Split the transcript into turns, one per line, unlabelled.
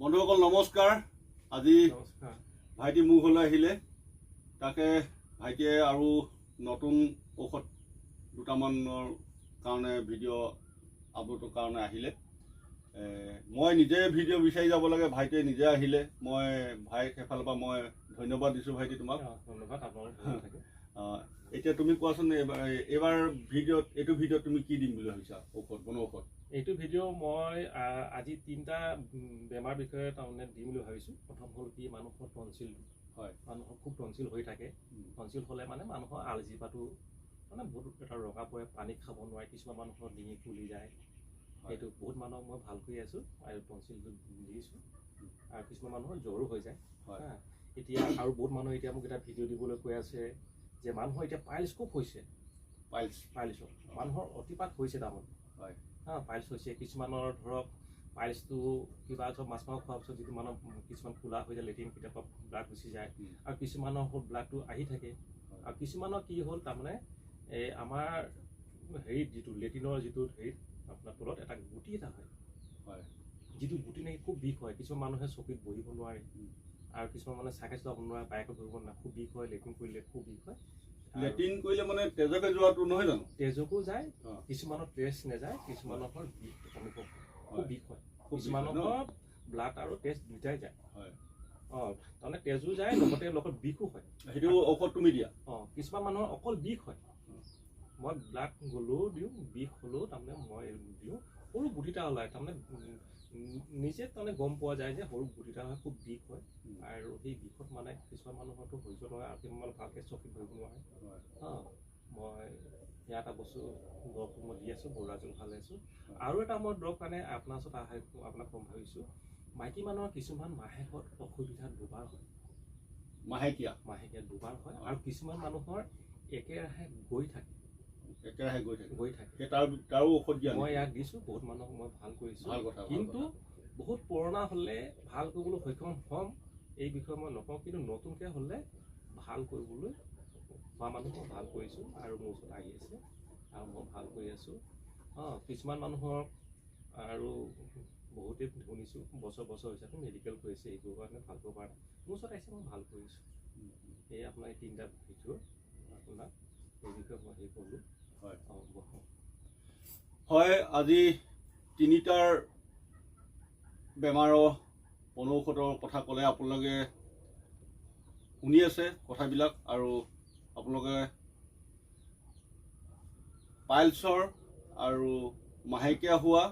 বন্ধুসকল নমস্কাৰ। আজি ভাইটি মোৰ ঘৰলৈ আহিলে। তাকে ভাইটিয়ে আৰু নতুন ঔষধ দুটামানৰ কাৰণে ভিডিঅ' আপলোডৰ কাৰণে আহিলে। মই নিজে ভিডিঅ' বিচাৰি যাব লাগে ভাইটিয়ে নিজে আহিলে। মই ভাইক সেইফালৰ পৰা মই ধন্যবাদ দিছোঁ ভাইটি তোমাক।
ধন্যবাদ
এতিয়া তুমি কোৱাচোন এইবাৰ এইবাৰ ভিডিঅ'ত এইটো ভিডিঅ'ত তুমি কি দিম বুলি ভাবিছা? ঔষধ বন ঔষধ
এইটো ভিডিঅ' মই আজি তিনিটা বেমাৰ বিষয়ে তাৰমানে দিম বুলি ভাবিছোঁ। প্ৰথম হ'ল কি মানুহৰ টনচিল
হয়।
মানুহৰ খুব টনচিল হৈ থাকে। টনচিল হ'লে মানে মানুহৰ আলজিপাটো মানে বহুত এটা ৰঙা পৰে পানী খাব নোৱাৰে কিছুমান মানুহৰ ডিঙি ফুলি যায়। সেইটো বহুত মানুহক মই ভাল কৰি আছোঁ আৰু টনচিলটো দিছোঁ। আৰু কিছুমান মানুহৰ জ্বৰো হৈ যায়।
হয়।
হা। এতিয়া আৰু বহুত মানুহে এতিয়া মোক এটা ভিডিঅ' দিবলৈ কৈ আছে যে মানুহৰ এতিয়া পাইলছ খুব হৈছে।
পাইলছ।
পাইলছৰ। মানুহৰ অতিপাত হৈছে তাৰমানে।
হয়।
হা পাইলছ হৈছে কিছুমানৰ ধৰক পাইলছটো কিবা ধৰক মাছ মাংস খোৱাৰ পিছত যিটো মানুহ কিছুমান ফুলা হৈ যায় লেট্ৰিন কেতিয়াবা ব্লাড গুচি যায় আৰু কিছুমানৰ হ'ল ব্লাডটো আহি থাকে। আৰু কিছুমানৰ কি হ'ল তাৰমানে এই আমাৰ হেৰিত যিটো লেট্ৰিনৰ যিটো হেৰিত আপোনাৰ তলত এটা গুটি এটা হয়।
হয়।
যিটো গুটি নেকি খুব বিষ হয় কিছুমান মানুহে চকীত বহিব নোৱাৰে। আৰু কিছুমান মানুহে চাইকেল চলাব নোৱাৰে বাইকত বহিব নোৱাৰে খুব বিষ হয় লেট্ৰিন কৰিলে খুব বিষ হয়।
লেট্ৰিন কৰিলে মানে তেজকে যোৱাটো নহয় জানো?
তেজকো যায়। কিছুমানৰ তেজ নাযায় কিছুমানৰ বিষ অনুভৱ হয়। খুব। বিষ হয়? কিছুমানৰ ব্লাড আৰু তেজ দুইটাই যায়। অঁ তাৰমানে তেজো যায় লগতে লগত বিষো হয়।
সেইটো ঔষধ তুমি দিয়া?
অঁ কিছুমান মানুহৰ অকল বিষ হয়। মই ব্লাড গ'লেও দিওঁ বিষ হ'লেও তাৰমানে মই দিওঁ। সৰু গুটি এটা ওলায় তাৰমানে নিজে তাৰমানে গম পোৱা যায় যে সৰু গুটি এটা হয় খুব বিষ হয়। আৰু সেই বিষত মানে কিছুমান মানুহৰতো সহ্য নহয় আৰু কিছুমান ভালকৈ চকীত নোৱাৰে। মই সেয়া এটা বস্তু দৰৱটো মই দি আছোঁ বৰুৱাজন ভালে আছোঁ। আৰু এটা মই দৰৱ কাৰণে আপোনাৰ ওচৰত আহে আপোনাক কম ভাবিছোঁ মাইকী মানুহৰ কিছুমান মাহেকত অসুবিধা দুবাৰ হয়
মাহেকীয়া
মাহেকীয়া দুবাৰ হয়। আৰু কিছুমান মানুহৰ একেৰাহে গৈ থাকে
একেৰাহে গৈ থাকে
গৈ থাকে
তাৰ ঔষধ দিয়া
মই? ইয়াক দিছোঁ বহুত মানুহক মই ভাল কৰিছোঁ
ভাল কথা ভাল
কিন্তু। বহুত পুৰণা হ'লে ভাল কৰিবলৈ সক্ষম হ'ম এই বিষয়ে মই নকওঁ কিন্তু নতুনকৈ হ'লে ভাল কৰিবলৈ মই ভাল কৰিছোঁ আৰু মোৰ ওচৰত আহি আছে আৰু মই ভাল কৰি আছোঁ। অঁ কিছুমান মানুহৰ আৰু বহুতেই শুনিছোঁ বছৰ বছৰ হৈছে মেডিকেল কৰিছে এইটোৰ কাৰণে ভাল কৰিব পৰা নাই। মোৰ ওচৰত আহিছে মই ভাল কৰিছোঁ। এই আপোনাৰ এই তিনিটা ভিডিঅ' আপোনাক এই বিষয়ে মই হেৰি কৰিলোঁ
হয়। হয় আজি তিনিটাৰ বেমাৰৰ বনৌষধৰ কথা ক'লে আপোনালোকে শুনি আছে কথাবিলাক আৰু আপোনালোকে পাইলছৰ আৰু মাহেকীয়া হোৱা